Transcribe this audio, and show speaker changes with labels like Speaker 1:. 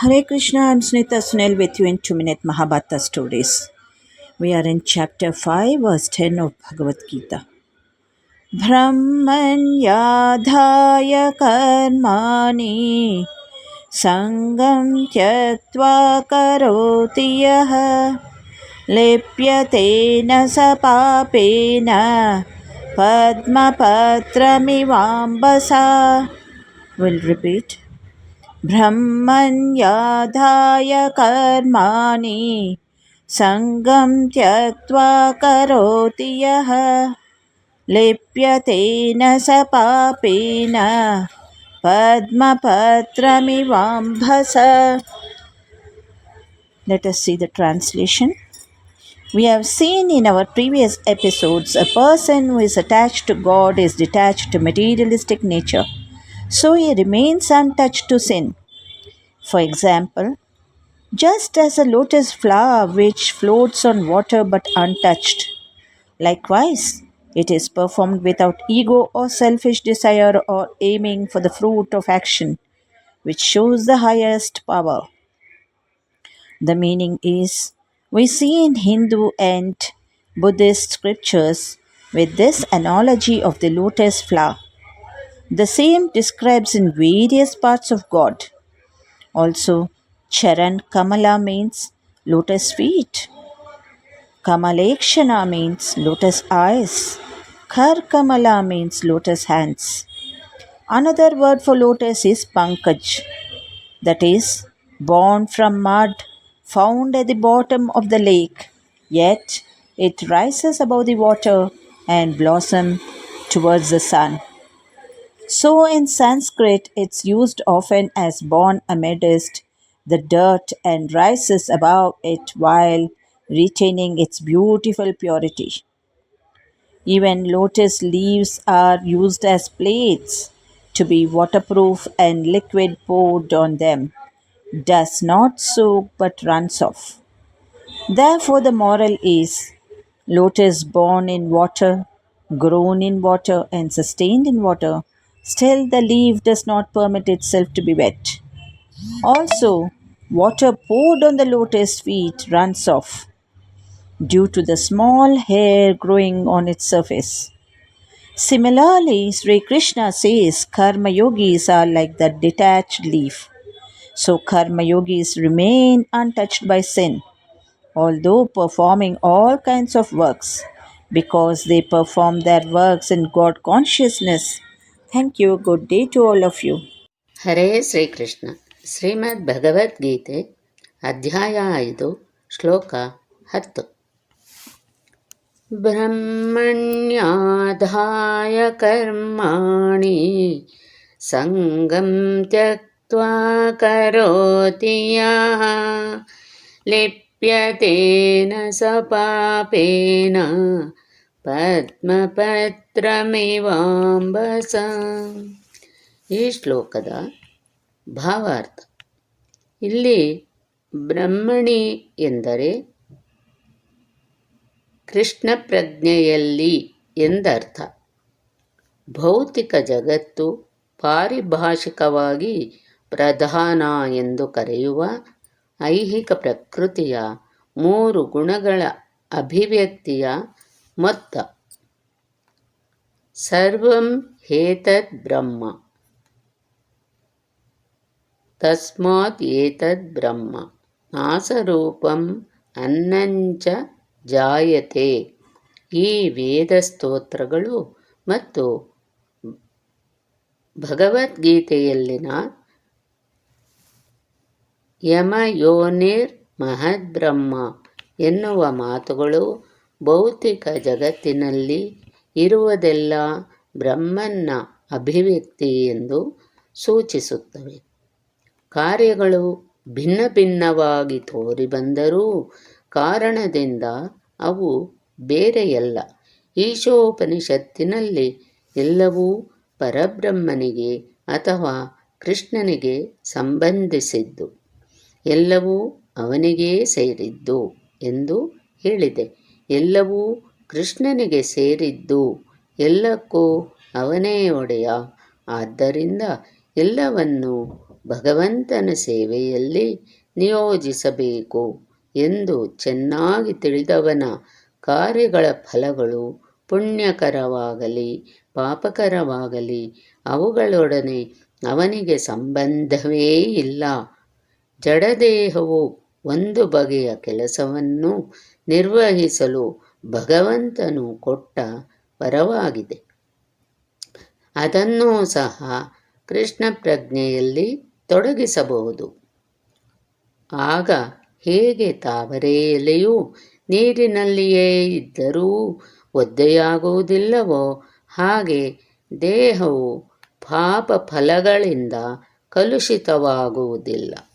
Speaker 1: Hare Krishna, I'm Sunita Sunil with you in 2 Minute Mahabharata Stories. We are in chapter 5, verse 10 of Bhagavad Gita. ब्रह्मण्याधाय कर्माणि सङ्गं त्यक्त्वा करोति यः लिप्यते न स पापेन पद्मपत्रमिवाम्बसा We'll repeat. ब्रह्मण्याधाय कर्माणि सङ्गं त्यक्त्वा करोति यः लिप्यते न स पापेन padmapatramivaambhasa. Let us see the translation. We have seen in our previous episodes a person who is attached to God is detached to materialistic nature, so he remains untouched to sin. For example, just as a lotus flower which floats on water but untouched, likewise, it is performed without ego or selfish desire or aiming for the fruit of action, which shows the highest power. The meaning is we see in Hindu and Buddhist scriptures with this analogy of the lotus flower. The same describes in various parts of God. Also, Charan Kamala means lotus feet. Kamalekshana means lotus eyes. Kar Kamala means lotus hands. Another word for lotus is Pankaj, that is, born from mud found at the bottom of the lake, yet it rises above the water and blossom towards the sun. So in Sanskrit, it's used often as born amidst the dirt and rises above it while retaining its beautiful purity. Even lotus leaves are used as plates to be waterproof and liquid poured on them does not soak but runs off. Therefore, the moral is lotus born in water, grown in water, and sustained in water, still the leaf does not permit itself to be wet. Also, water poured on the lotus feet runs off due to the small hair growing on its surface. Similarly, Sri Krishna says karma yogis are like the detached leaf. So, karma yogis remain untouched by sin, although performing all kinds of works, because they perform their works in God consciousness. Thank you. Good day to all of you.
Speaker 2: ಹರೇ ಶ್ರೀಕೃಷ್ಣ ಶ್ರೀಮದ್ ಭಗವದ್ಗೀತೆ ಅಧ್ಯಾಯ ಐದು ಶ್ಲೋಕ ಹತ್ತು ಬ್ರಹ್ಮಣ್ಯಾಧಾಯ ಕರ್ಮಾಣಿ ಸಂಗಂ ತ್ಯಕ್ತ್ವಾ ಕರೋತಿ ಯಃ ಲಿಪ್ಯತೇನ ಸ ಪಾಪೇನ ಪದ್ಮಪತ್ರಮಿವಾಂಬಸ. ಈ ಶ್ಲೋಕದ ಭಾವಾರ್ಥ. ಇಲ್ಲಿ ಬ್ರಹ್ಮಣಿ ಎಂದರೆ ಕೃಷ್ಣ ಪ್ರಜ್ಞೆಯಲ್ಲಿ ಎಂದರ್ಥ. ಭೌತಿಕ ಜಗತ್ತು ಪಾರಿಭಾಷಿಕವಾಗಿ ಪ್ರಧಾನ ಎಂದು ಕರೆಯುವ ಐಹಿಕ ಪ್ರಕೃತಿಯ ಮೂರು ಗುಣಗಳ ಅಭಿವ್ಯಕ್ತಿಯ ಮೊತ್ತ ಸರ್ವಂ ಹೇತದ್ ಬ್ರಹ್ಮ. ತಸ್ಮಾತ್ ಏತದ್ ಬ್ರಹ್ಮ. ನಾಸರೂಪಂ ಅನ್ನಂಚ ಜಾಯತೆ. ಈ ವೇದ ಸ್ತೋತ್ರಗಳು ಮತ್ತು ಭಗವದ್ಗೀತೆಯಲ್ಲಿನ ಯಮಯೋನಿರ್ ಮಹದ್ಬ್ರಹ್ಮ ಎನ್ನುವ ಮಾತುಗಳು ಭೌತಿಕ ಜಗತ್ತಿನಲ್ಲಿ ಇರುವುದೆಲ್ಲ ಬ್ರಹ್ಮನ್ನ ಅಭಿವ್ಯಕ್ತಿ ಎಂದು ಸೂಚಿಸುತ್ತವೆ. ಕಾರ್ಯಗಳು ಭಿನ್ನ ಭಿನ್ನವಾಗಿ ತೋರಿಬಂದರೂ ಕಾರಣದಿಂದ ಅವು ಬೇರೆಯಲ್ಲ. ಈಶೋಪನಿಷತ್ತಿನಲ್ಲಿ ಎಲ್ಲವೂ ಪರಬ್ರಹ್ಮನಿಗೆ ಅಥವಾ ಕೃಷ್ಣನಿಗೆ ಸಂಬಂಧಿಸಿದ್ದು, ಎಲ್ಲವೂ ಅವನಿಗೇ ಸೇರಿದ್ದು ಎಂದು ಹೇಳಿದೆ. ಎಲ್ಲವೂ ಕೃಷ್ಣನಿಗೆ ಸೇರಿದ್ದು ಎಲ್ಲಕ್ಕೂ ಅವನೇ ಒಡೆಯ. ಆದ್ದರಿಂದ ಎಲ್ಲವನ್ನು ಭಗವಂತನ ಸೇವೆಯಲ್ಲಿ ನಿಯೋಜಿಸಬೇಕು ಎಂದು ಚೆನ್ನಾಗಿ ತಿಳಿದವನ ಕಾರ್ಯಗಳ ಫಲಗಳು ಪುಣ್ಯಕರವಾಗಲಿ, ಪಾಪಕರವಾಗಲಿ, ಅವುಗಳೊಡನೆ ಅವನಿಗೆ ಸಂಬಂಧವೇ ಇಲ್ಲ. ಜಡದೇಹವು ಒಂದು ಬಗೆಯ ಕೆಲಸವನ್ನು ನಿರ್ವಹಿಸಲು ಭಗವಂತನು ಕೊಟ್ಟ ವರವಾಗಿದೆ. ಅದನ್ನೂ ಸಹ ಕೃಷ್ಣ ಪ್ರಜ್ಞೆಯಲ್ಲಿ ತೊಡಗಿಸಬಹುದು. ಆಗ ಹೇಗೆ ತಾವರೆ ಎಲೆಯು ನೀರಿನಲ್ಲಿಯೇ ಇದ್ದರೂ ಒದ್ದೆಯಾಗುವುದಿಲ್ಲವೋ, ಹಾಗೆ ದೇಹವು ಪಾಪ ಫಲಗಳಿಂದ ಕಲುಷಿತವಾಗುವುದಿಲ್ಲ.